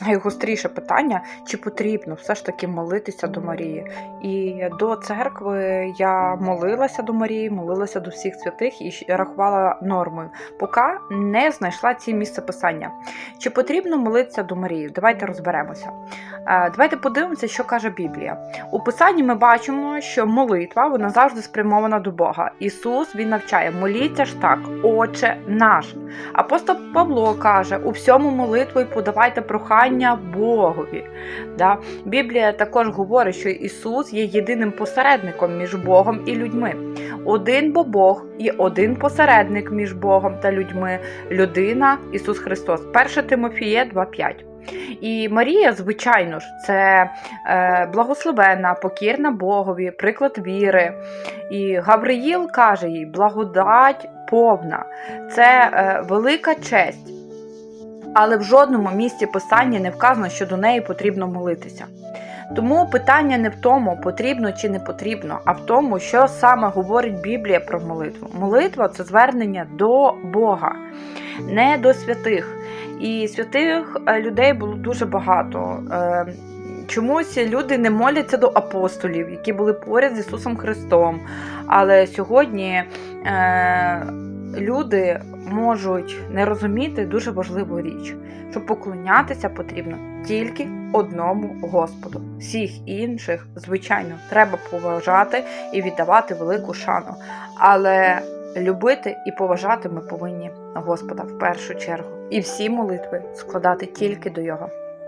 найгостріше питання, чи потрібно все ж таки молитися до Марії. І до церкви я молилася до Марії, молилася до всіх святих і рахувала нормою, поки не знайшла ці місце писання. Чи потрібно молитися до Марії? Давайте розберемося. Е, Давайте подивимося, що каже Біблія. У Писанні ми бачимо, що молитва вона завжди спрямована до Бога. Ісус він навчає: моліться ж так, Отче наш. Апостол Павло каже: у всьому молитвою подавайте прохання Богові. Да? Біблія також говорить, що Ісус є єдиним посередником між Богом і людьми. Один бо Бог і один посередник між Богом та людьми людина Ісус Христос. 1 Тимофія 2,5. І Марія, звичайно ж, це е, благословена, покірна Богові, приклад віри. І Гавриїл каже їй: благодать повна, це е, велика честь. Але в жодному місці писання не вказано, що до неї потрібно молитися. Тому питання не в тому, потрібно чи не потрібно, а в тому, що саме говорить Біблія про молитву. Молитва це звернення до Бога, не до святих. І святих е, людей було дуже багато. Чомусь люди не моляться до апостолів, які були поряд з Ісусом Христом. Але сьогодні е, люди можуть не розуміти дуже важливу річ, що поклонятися потрібно тільки одному Господу. Всіх інших, звичайно, треба поважати і віддавати велику шану. Але любити і поважати ми повинні Господа в першу чергу. І всі молитви складати тільки до Його.